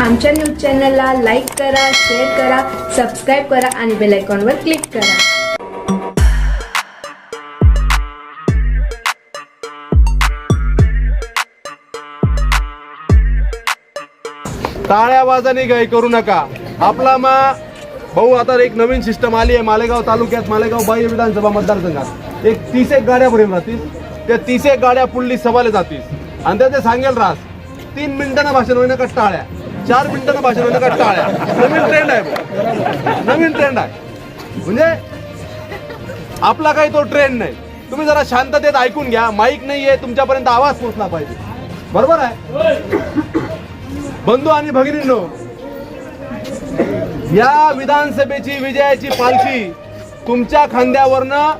आमच्या न्यूज चॅनलला लाईक करा शेअर करा सबस्क्राईब करा आणि बेल आयकॉनवर क्लिक करा. टाळ्या वाजाने काही करू नका. आपला मा भाऊ आता एक नवीन सिस्टम आली आहे मालेगाव तालुक्यात मालेगाव बाह्य विधानसभा मतदारसंघात. एक तीस एक गाड्या भरून राहतील. त्या तीस एक गाड्या पुढली सभाला जातील. आणि त्या ते सांगेल रास तीन मिनिटांना भाषण होईना का टाळ्या? चार मिनिटाचं भाषण होणं का? टाळ्या नवीन ट्रेंड आहे नवीन ट्रेंड आहे. म्हणजे आपला काही तो ट्रेंड नाही. तुम्ही जरा शांततेत ऐकून घ्या. माईक नाही आहे तुमच्यापर्यंत आवाज पोहोचला पाहिजे. बरोबर आहे? बंधू आणि भगिनींनो या विधानसभेची विजयाची पालखी तुमच्या खांद्यावरनं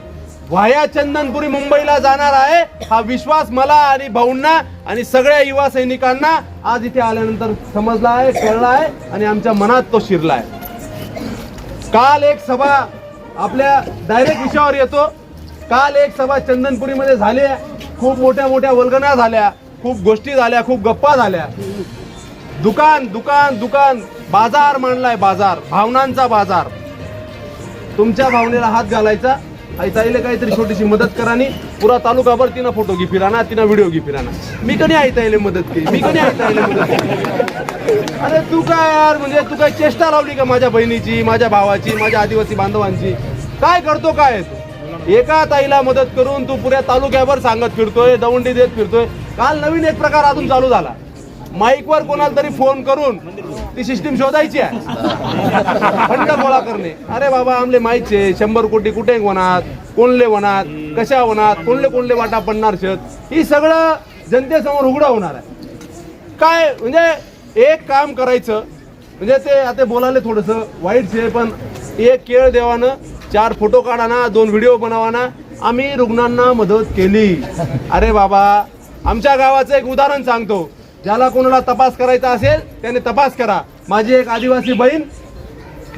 व्हाया चंदनपुरी मुंबईला जाणार आहे हा विश्वास मला आणि भाऊंना आणि सगळ्या युवा सैनिकांना आज इथे आल्यानंतर समजला आहे कळला आहे आणि आमच्या मनात तो शिरला आहे. काल एक सभा आपल्या डायरेक्ट विषयावर येतो. काल एक सभा चंदनपुरीमध्ये झाली आहे. खूप मोठ्या मोठ्या वल्गना झाल्या खूप गोष्टी झाल्या खूप गप्पा झाल्या. दुकान दुकान दुकान बाजार मांडलाय बाजार भावनांचा बाजार. तुमच्या भावनेला हात घालायचा. आई ताईला काहीतरी छोटीशी मदत करा आणि पुरा तालुकाभर तिनं फोटो घे फिराना तिनं व्हिडिओ घे फिराना. मी कधी आई ताईला मदत केली? मी कधी आई ताईला मदत केली? अरे तू काय यार म्हणजे तू काय चेष्टा लावली का माझ्या बहिणीची माझ्या भावाची माझ्या आदिवासी बांधवांची? काय करतो काय तू? एका ताईला मदत करून तू पुऱ्या तालुक्याभर सांगत फिरतोय दवंडी देत फिरतोय. काल नवीन एक प्रकार अजून चालू झाला. माईकवर कोणाला तरी फोन करून ती सिस्टीम शोधायची आहे. फंड गोळा करणे. अरे बाबा आमले माहिती शंभर कोटी कुठे होणार? कोणले होणार? कशा होणार? कोणले कोणले वाटा पडणार शेत? ही सगळं जनतेसमोर उघडं होणार आहे. काय म्हणजे एक काम करायचं. म्हणजे ते आता बोलायला थोडंसं वाईट आहे पण एक केळ देवानं चार फोटो काढाना दोन व्हिडिओ बनवाना आम्ही रुग्णांना मदत केली. अरे बाबा आमच्या गावाचं एक उदाहरण सांगतो. ज्याला कोणाला तपास करायचा असेल त्याने तपास करा. माझी एक आदिवासी बहीण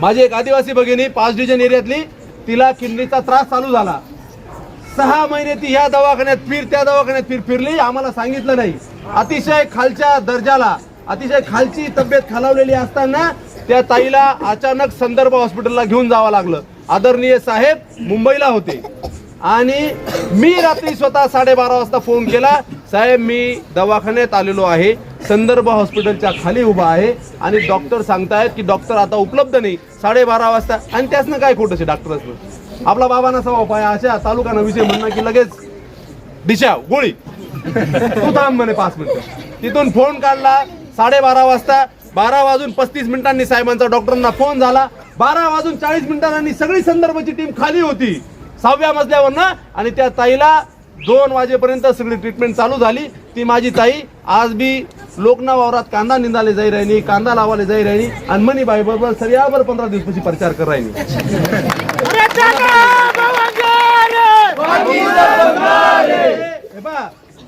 माझी एक आदिवासी भगिनी पाच डिजन एरियातली तिला किडनीचा त्रास चालू झाला. सहा महिने ती ह्या दवाखान्यात फिर त्या दवाखान्यात फिर फिरली आम्हाला सांगितलं नाही. अतिशय खालच्या दर्जाला अतिशय खालची तब्येत खालावलेली असताना त्या ताईला अचानक संदर्भ हॉस्पिटलला घेऊन जावं लागलं. आदरणीय साहेब मुंबईला होते. आणि मी रात्री स्वतः साडेबारा वाजता फोन केला साहेब मी दवाखान्यात आलेलो आहे संदर्भ हॉस्पिटलच्या खाली उभा आहे आणि डॉक्टर सांगतायत की डॉक्टर आता उपलब्ध नाही साडेबारा वाजता. आणि त्यासनं काय खोटं आहे असं आपला बाबा सवा उपाय अशा तालुकाना विषय म्हणणं की लगेच दिशा गोळी. तू थांब म्हणे पाच मिनिटं. तिथून फोन काढला साडेबारा वाजता बारा वाजून पस्तीस मिनिटांनी साहेबांचा डॉक्टरांना फोन झाला बारा वाजून चाळीस मिनिटांनी सगळी संदर्भाची टीम खाली होती. सहाव्या मजल्यावरनं आणि त्या ताईला दोन वाजेपर्यंत सगळी ट्रीटमेंट चालू झाली. ती माझी ताई आज बी लोकना वावरात कांदा निंदाले जाई राहिनी कांदा लावाले जाई राहिनी आणि मनी बाई बरोबर सरियावर पंधरा दिवसाची प्रचार कर राहिली. हे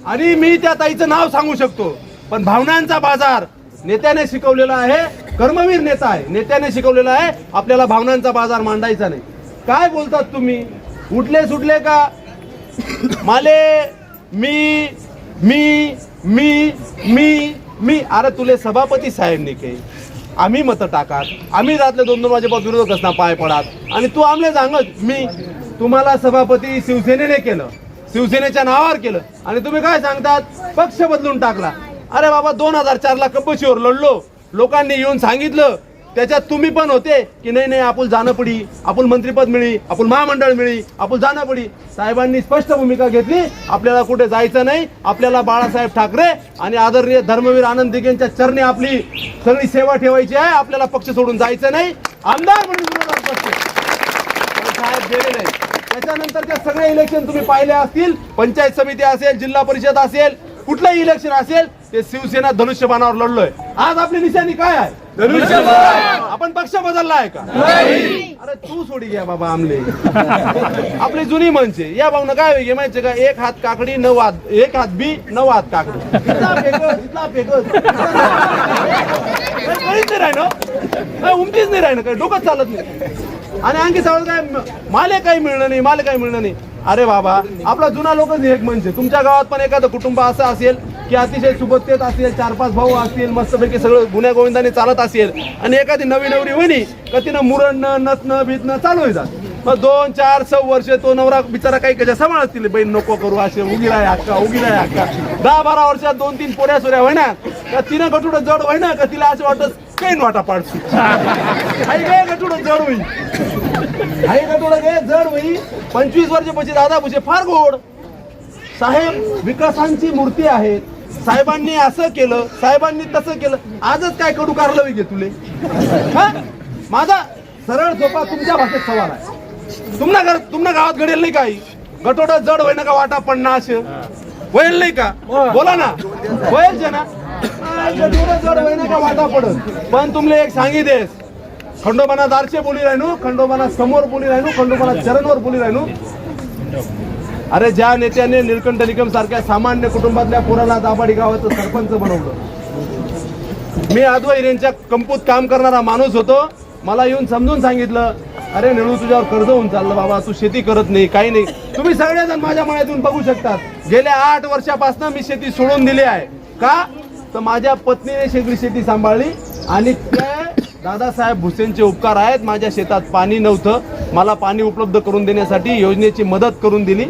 आणि मी त्या ताईचं नाव सांगू शकतो पण भावनांचा बाजार नेत्याने शिकवलेला आहे कर्मवीर नेता आहे नेत्याने शिकवलेला आहे आपल्याला भावनांचा बाजार मांडायचा नाही. काय बोलतात तुम्ही? उठले सुटले का? माले मी मी मी मी मी. अरे तुले सभापती साहेबने के. आम्ही मत टाकात. आम्ही जातले दोन दोन वाजेपासून विरोधक असणार पाय पडात. आणि तू आमले सांगत मी तुम्हाला सभापती शिवसेनेने केलं. शिवसेनेच्या नावावर केलं. आणि तुम्ही काय सांगतात? पक्ष बदलून टाकला. अरे बाबा दोन हजार चारला कपशीवर लढलो. लोकांनी येऊन सांगितलं त्याच्यात तुम्ही पण होते की नाही नाही आपण जाणं पडी आपण मंत्रीपद मिळी आपण महामंडळ मिळी आपण जाणं पडी साहेबांनी स्पष्ट भूमिका घेतली आपल्याला कुठे जायचं नाही आपल्याला बाळासाहेब ठाकरे आणि आदरणीय धर्मवीर आनंद दिघेंच्या चरणी आपली सगळी सेवा ठेवायची आहे आपल्याला पक्ष सोडून जायचं नाही. आमदार म्हणून साहेब गेले नाही. त्या सगळे इलेक्शन तुम्ही पाहिले असतील पंचायत समिती असेल जिल्हा परिषद असेल कुठलंही इलेक्शन असेल ते शिवसेना धनुष्यबाणावर लढलोय. आज आपली निशाणी काय आहे? आपण पक्ष बदलला आहे का अरे तू सोडी घ्या बाबा आमले. आपली जुनी मनसे. या भाऊ काय होई माहितीये का? एक हात काकडी नऊ हात एक हात बी नऊ हात काकडी. इथला फेकस काहीच नाही राहिलं. काय उमटीच नाही राहिलं. काय डोकंच चालत नाही. आणि आणखी सगळं काय? माले काही मिळणं नाही माले काही मिळणं नाही. अरे बाबा आपला जुना लोकच एक म्हणजे तुमच्या गावात पण एखादं कुटुंब असं असेल की अतिशय सुबत्तेत असेल चार पाच भाऊ असतील मस्तपैकी सगळं गुन्ह्या गोविंदाने चालत असेल आणि एखादी नवी नवरी होईनी का तिनं मुरणं नसणं भिजणं चालू होतात मग दोन चार सव वर्ष तो नवरा बिचारा काही कशा सांभाळतील बहीण नको करू असे उगीला हक्का उगीला हक्का दहा बारा वर्षात दोन तीन पोऱ्या सोऱ्या होय ना का तिनं गटुडं जड होय ना का तिला असं वाटत काही वाटा पाडशी आई काय गटुडं जड होईल. आई गटुडं काय जड होईल. पंचवीस वर्षापाशी दादा भुसे फार गोड. साहेब विकासांची मूर्ती आहे साहेबांनी असं केलं साहेबांनी तसं केलं. आजच काय कडू कारलं घे तुले? हा? माझा सरळ सोपा तुमच्या भाषेत सवाल आहे. तुमना घर तुमना गावात घडेल नाही काही. गटोड जड होईना का वाटा पन्नास? होईल नाही का? बोला ना. होईल जे ना. जड होईना का वाटा पडत पण तुमले एक सांगी देस खंडोबाना दारचे बोली राहिनो खंडोबाना समोर बोली राहिनो खंडोबाना चरणवर बोली राहिनो. अरे ज्या नेत्याने निळकंठ निकम सारख्या सामान्य कुटुंबातल्या पोराला दाभाडी गावाचं सरपंच बनवलं. मी आदवा हिरेंच्या कंपूत काम करणारा माणूस होतो. मला येऊन समजून सांगितलं अरे निळू तुझ्यावर कर्ज होऊन चाललं बाबा तू शेती करत नाही काही नाही. तुम्ही सगळेजण माझ्या मळ्यातून बघू शकतात. गेल्या आठ वर्षापासून मी शेती सोडून दिली आहे. का? तर माझ्या पत्नीने शेगडी शेती सांभाळली आणि त्या दादासाहेब भुसेनचे उपकार आहेत. माझ्या शेतात पाणी नव्हतं. मला पाणी उपलब्ध करून देण्यासाठी योजनेची मदत करून दिली.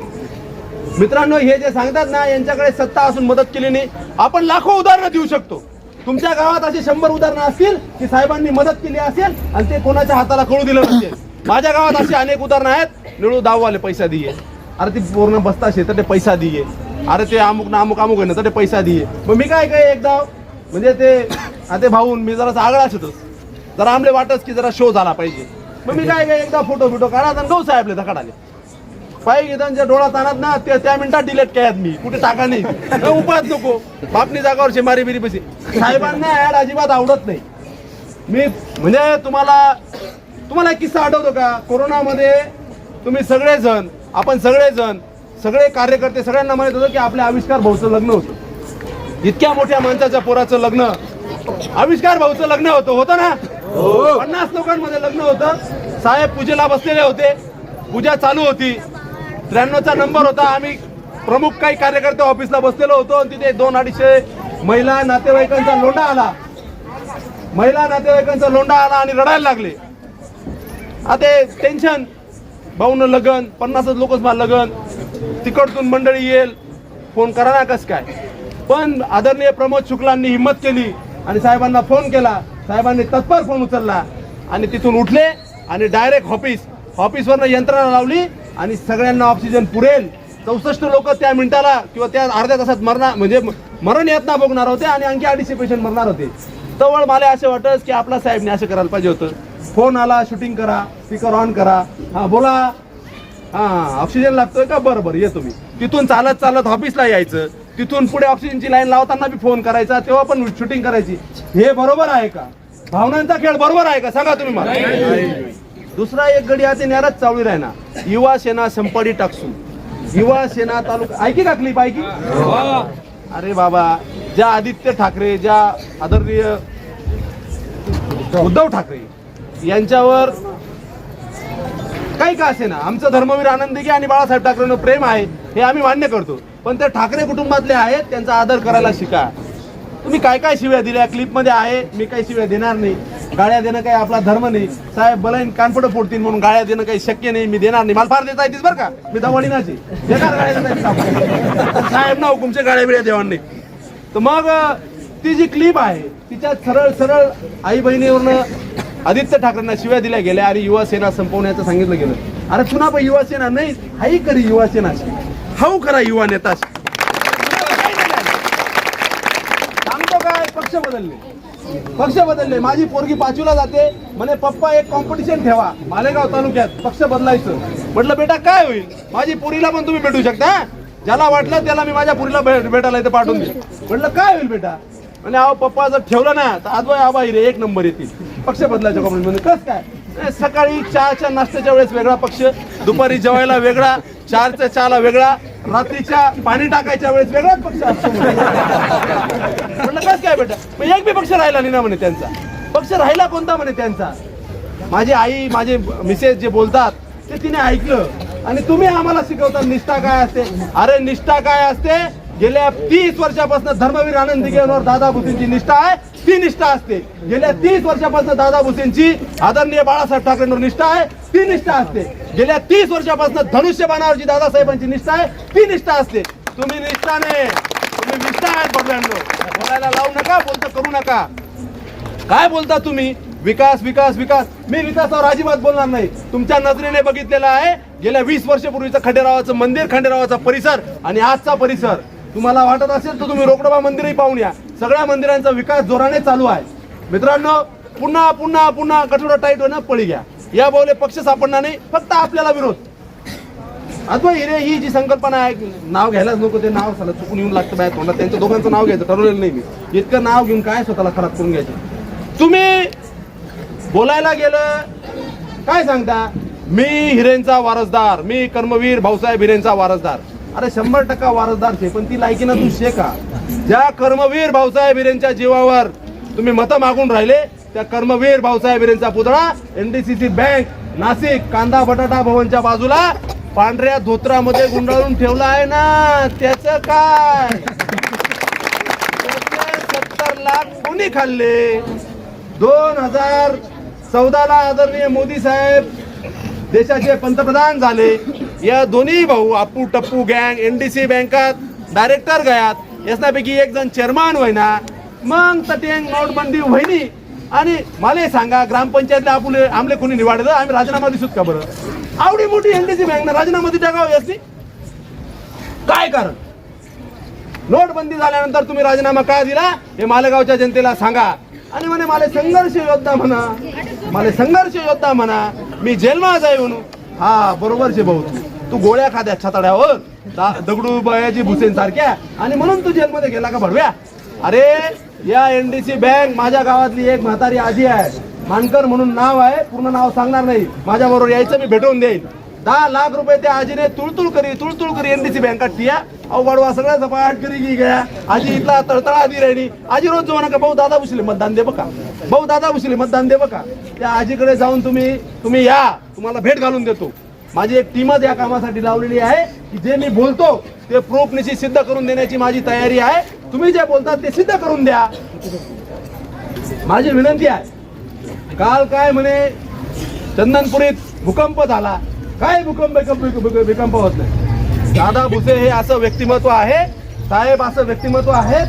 मित्रांनो हे जे सांगतात ना यांच्याकडे सत्ता असून मदत केली नाही. आपण लाखो उदाहरणं देऊ शकतो. तुमच्या गावात अशी शंभर उदाहरणं असतील की साहेबांनी मदत केली असेल आणि ते कोणाच्या हाताला कळू दिलं नसेल. माझ्या गावात अशी अनेक उदाहरणं आहेत. निळू दाववाले पैसा दिये. अरे ती पूर्ण बसता शेतात ते पैसा दिये. अरे ते अमुक ना अमुक अमुक आहे ना तर ते पैसा दिये. मग मी काय काय एकदा? म्हणजे ते आता भाऊन मी जरा आगळा होतोच जरा आमले वाटच की जरा शो झाला पाहिजे. मग मी काय काय एकदा फोटो बिटो काढा आणि गहू साहेबले धकाडाले. पायी घेतांच्या डोळ्यात आणत ना त्या त्या मिनिटात डिलेट केल्यात मी. कुठे टाका नाही. अ, नको. बापनी जागावर शेमारी बिरी बसी साहेबांना ऍड अजिबात आवडत नाही. मी म्हणजे तुम्हाला तुम्हाला एक किस्सा आठवतो का? कोरोनामध्ये तुम्ही सगळेजण आपण सगळेजण सगळे कार्यकर्ते सगळ्यांना माहीत होतं की आपल्या आविष्कार भाऊचं लग्न होतं. इतक्या मोठ्या माणसाच्या पोराचं लग्न. आविष्कार भाऊचं लग्न होतं. होतं ना? पन्नास लोकांमध्ये लग्न होतं. साहेब पूजेला बसलेले होते. पूजा चालू होती. त्र्याण्णवचा नंबर होता. आम्ही प्रमुख काही कार्यकर्ते ऑफिसला बसलेलो होतो आणि तिथे दोन अडीचशे महिला नातेवाईकांचा लोंढा आला. महिला नातेवाईकांचा लोंढा आला आणि रडायला लागले. आता टेन्शन भाऊन लगन पन्नासच लोकच मला लगन. तिकडतून मंडळी येईल. फोन करा ना कस काय? पण आदरणीय प्रमोद शुक्लांनी हिंमत केली आणि साहेबांना फोन केला. साहेबांनी तत्पर फोन उचलला आणि तिथून उठले आणि डायरेक्ट ऑफिस ऑफिसवरनं यंत्रणा लावली. आणि सगळ्यांना ऑक्सिजन पुरेल. चौसष्ट लोक त्या मिनिटाला किंवा त्या अर्ध्या तासात मरणार म्हणजे मरण यातना बघणार होते आणि आणखी अडीचशे पेशंट मरणार होते. तवळ मला असं वाटत की आपला साहेबने असं करायला पाहिजे होतं. फोन आला शूटिंग करा स्पीकर ऑन करा. हा बोला. हा ऑक्सिजन लागतोय का? बरं बरं येतो मी. तिथून चालत चालत ऑफिसला यायचं. तिथून पुढे ऑक्सिजनची लाईन लावताना बी फोन करायचा तेव्हा पण शूटिंग करायची. हे बरोबर आहे का? भावनांचा खेळ बरोबर आहे का? सांगा तुम्ही मला. दुसरा एक गडी आता नेराच चावळी राहिना. युवा सेना संपाडी टाकसू युवा सेना तालुका ऐकी का क्लिप ऐकी? अरे बाबा ज्या आदित्य ठाकरे ज्या आदरणीय उद्धव ठाकरे यांच्यावर काही का असे ना आमचं धर्मवीर आनंद आणि बाळासाहेब ठाकरेंवर प्रेम आहे हे आम्ही मान्य करतो. पण ते ठाकरे कुटुंबातले आहेत त्यांचा आदर करायला शिका. तुम्ही काय काय शिव्या दिल्या? क्लिपमध्ये आहे मी काही शिव्या देणार नाही. गाळ्या देणं काही आपला धर्म नाही. साहेब बलाईन कानपड फोडतील म्हणून गाळ्या देणं काही शक्य नाही. मी देणार नाही. मला फार देता येतेच बरं का? मी दवाडीनाची देणार गाळ्या देता साहेब ना हुकुमचे गाळ्या बिळ्या देवांनी नाही. तर मग ती जी क्लिप आहे तिच्यात सरळ सरळ आई बहिणीवरनं आदित्य ठाकरेंना शिव्या दिल्या गेल्या. आणि युवासेना संपवण्याचं सांगितलं गेलं. अरे सुना पण युवासेना नाही. हाई करी युवासेना. हाऊ करा युवा नेता. सांगतो काय? पक्ष बदलले. पक्ष बदलले. माझी पोरगी पाचवीला जाते. म्हणे पप्पा एक कॉम्पिटिशन ठेवा. मालेगाव तालुक्यात पक्ष बदलायचं. म्हटलं बेटा काय होईल? माझी पोरीला पण तुम्ही भेटू शकता ज्याला वाटलं त्याला मी माझ्या पोरीला भेटायला इथे पाठवून दे म्हटलं काय होईल बेटा? म्हणजे अहो पप्पा जर ठेवलं ना तर आजबाई आबाई रे एक नंबर येतील. पक्ष बदलायच्या कॉम्पिटिशन कसं कस काय? सकाळी चहाच्या नाश्त्याच्या वेळेस वेगळा पक्ष दुपारी जेवायला वेगळा चारच्या चहाला वेगळा रात्रीच्या पाणी टाकायच्या वेळेस वेगळाच पक्ष असतो म्हणलं कस काय बेटा? एक बी पक्ष राहिला नाही ना म्हणे त्यांचा. पक्ष राहिला कोणता म्हणे त्यांचा? माझी आई माझे मिसेस जे बोलतात ते तिने ऐकलं. आणि तुम्ही आम्हाला शिकवता निष्ठा काय असते? अरे निष्ठा काय असते? गेल्या तीस वर्षापासून धर्मवीर आनंद दिघेंवर दादा भुसेंची निष्ठा आहे ती निष्ठा असते. गेल्या तीस वर्षापासून दादा भुसेंची आदरणीय बाळासाहेब ठाकरेंवर निष्ठा आहे ती निष्ठा असते. गेल्या तीस वर्षापासून धनुष्यबाणावरची दादासाहेबांची निष्ठा आहे ती निष्ठा असते. तुम्ही निष्ठाने तुम्ही निष्ठा आहेत बघल्यानो बोलायला लावू नका बोलतो करू नका. काय बोलता तुम्ही? विकास विकास विकास. मी विकासावर अजिबात बोलणार नाही. तुमच्या नजरेने बघितलेला आहे गेल्या वीस वर्षपूर्वीचं खंडेरावाचं मंदिर खंडेरावाचा परिसर आणि आजचा परिसर. तुम्हाला वाटत असेल तर तुम्ही रोकडोबा मंदिरही पाहून या. सगळ्या मंदिरांचा विकास जोराने चालू आहे. मित्रांनो पुन्हा पुन्हा पुन्हा कठोर टाईट होणं पळी घ्या. या बोले पक्ष सापडणार नाही फक्त आपल्याला विरोध. अथवा हिरे ही जी संकल्पना आहे नाव घ्यायलाच नको ते नाव झालं चुकून येऊन लागतं बाहेर तोंडात. त्यांचं दोघांचं नाव घ्यायचं ठरवलेलं नाही मी. इतकं नाव घेऊन काय स्वतःला खराब करून घ्यायचं? तुम्ही बोलायला गेलं काय सांगता? मी हिरेंचा वारसदार मी कर्मवीर भाऊसाहेब हिरेंचा वारसदार. अरे शंभर टक्का वारसदार छे पण ती लायकीनं तू शे का? ज्या कर्मवीर भाऊसाहेब हिरेंच्या जीवावर तुम्ही मतं मागून राहिले त्या कर्मवीर भाऊसाहेब हिरेंचा पुतळा एनडीसीसी बँक नाशिक कांदा बटाटा भवनच्या बाजूला पांढऱ्या धोत्रामध्ये गुंडाळून ठेवला आहे ना? त्याच काय? सत्तर लाख कोणी खाल्ले? दोन हजार चौदाला आदरणीय मोदी साहेब देशाचे पंतप्रधान झाले. या दोन्ही भाऊ आपू टप्पू गँग एन डी सी बँकात डायरेक्टर गयात. यासनापैकी एक जण चेअरमन होईना मग तटेंग नोटबंदी होईनी आणि मला सांगा ग्रामपंचायतले आपुले आमले कोणी निवाडलं? आम्ही राजीनामा दिसूत का बरं? आवडी मोठी एन डी सी बँक राजीनामा दिला का याची काय कारण? नोटबंदी झाल्यानंतर तुम्ही राजीनामा का दिला? हे मालेगावच्या जनतेला सांगा. आणि म्हणे मला संघर्ष योद्धा म्हणा. मला संघर्ष योद्धा म्हणा. मी जेलमा जाय म्हणू हा बरोबर शे भाऊ तू गोळ्या खाद्या छताड्यावर. दगडू बयाजी भुसेन सारख्या आणि म्हणून तू जेलमध्ये गेला का भडव्या? अरे या एनडीसी बँक माझ्या गावातली एक म्हातारी आजी आहे. मानकर म्हणून नाव आहे पूर्ण नाव सांगणार नाही. माझ्या बरोबर यायचं मी भेटवून देईन. दहा लाख रुपये त्या आजीने तुळतुळ करी तुळतुळ करी एनडीसी बँकात ठिया. अहो वाढवा सगळ्या सपाट करी की गया. आजी इथला तळतळा आधी राहिली. आजी रोज जाऊ नका भाऊ दादा भुसले मतदान दे बका भाऊ दादा भुसले मतदान दे बका त्या आजीकडे जाऊन तुम्ही तुम्ही या. तुम्हाला भेट घालून देतो. माझी एक टीमच या कामासाठी लावलेली आहे की जे मी बोलतो ते प्रूफनिशी सिद्ध करून देण्याची माझी तयारी आहे. तुम्ही जे बोलतात ते सिद्ध करून द्या. माझी विनंती आहे काल काय म्हणे चंदनपुरीत भूकंप झाला. काय भूकंप भूकंप भूकंप- भूकंप होत नाही. दादा भुसे हे असं व्यक्तिमत्व आहे साहेब असं व्यक्तिमत्व आहेत.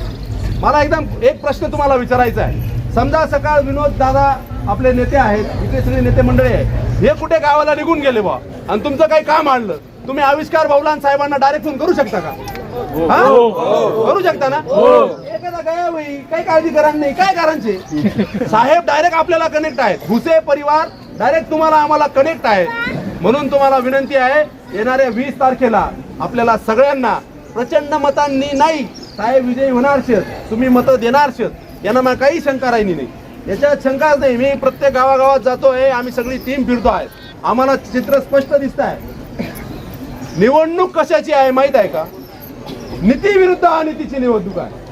मला एकदम एक प्रश्न तुम्हाला विचारायचा आहे. समजा सकाळ विनोद दादा आपले नेते आहेत सगळे नेते मंडळी आहेत. हे कुठे गावाला निघून गेले बा आणि तुमचं काही काम आणलं. तुम्ही आविष्कार भाऊलान साहेबांना डायरेक्ट फोन करू शकता का? हा? करू शकता ना? एखादा गया बाई काही काळजी करा नाही काय कारणचे? साहेब डायरेक्ट आपल्याला कनेक्ट आहेत. भुसे परिवार डायरेक्ट तुम्हाला आम्हाला कनेक्ट आहे म्हणून तुम्हाला विनंती आहे येणाऱ्या वीस तारखेला आपल्याला सगळ्यांना प्रचंड मतांनी नाही. साहेब विजयी होणार शेत तुम्ही मतं देणार शेत यांना मला काही शंका राहिली नाही. याच्यात शंकाच नाही मी प्रत्येक गावागावात जातोय. आम्ही सगळी टीम फिरतो आहे. आम्हाला चित्र स्पष्ट दिसत आहे. निवडणूक कशाची आहे माहीत आहे का? नीती विरुद्ध अनितीची निवडणूक आहे.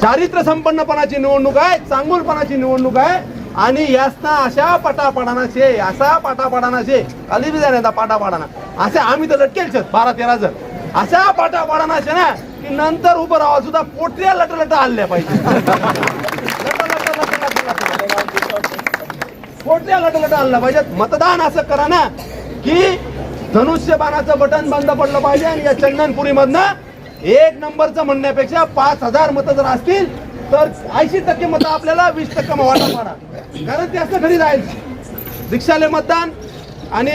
चारित्र्य संपन्नपणाची निवडणूक आहे चांगुलपणाची निवडणूक आहे. आणि यासना अशा पटापडाना शे असा पाटापाडाना शे खाली बी जाण्याचा पाटापाडाना असे आम्ही तर लटकेल छत बारा तेरा जण. अशा पाटापाडाना शे ना की नंतर उभं राहा सुद्धा पोटऱ्या लटलट आणल्या पाहिजे. कोणत्या पोटऱ्या आणलं पाहिजे? पाहिजेत मतदान असं करा ना की धनुष्यबाणाचं बटन बंद पडलं पाहिजे आणि या चंदनपुरी मधनं एक नंबरचं म्हणण्यापेक्षा पाच हजार मतं जर असतील तर ऐंशी टक्के मतं आपल्याला वीस टक्के वाटा पाडा कारण ते असं घरी जायचं रिक्षाले मतदान आणि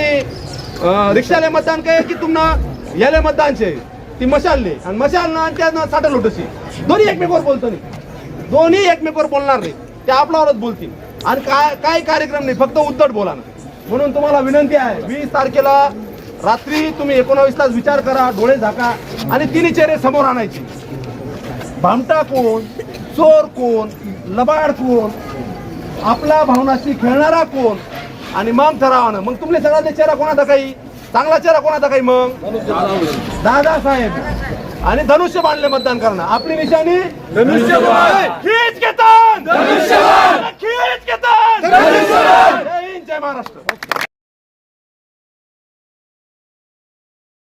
रिक्षाले मतदान काय की तुम्हाला याले मतदानचे ती मशालले. आणि मशाल आणि त्या साठा लोटशी. दोन्ही एकमेकावर बोलतो नाही दोन्ही एकमेकावर बोलणार नाही. ते आपल्यावरच बोलतील. आणि काय काय कार्यक्रम नाही फक्त उद्धट बोला ना. म्हणून तुम्हाला विनंती आहे वीस तारखेला रात्री तुम्ही एकोणावीस तास विचार करा डोळे झाका आणि तिन्ही चेहरे समोर आणायचे. भामटा कोण चोर कोण लबाड कोण आपल्या भावनाशी खेळणारा कोण? आणि मग ठरावानं मग तुमले सगळ्यात चेहरा कोणाचा काही? चांगला चेहरा कोणाचा काही मग? दादा साहेब. आणि धनुष्य बांधले मतदान करणं. आपली निशाणी? धनुष्य घेतात खीच घेतात जय हिंद जय महाराष्ट्र!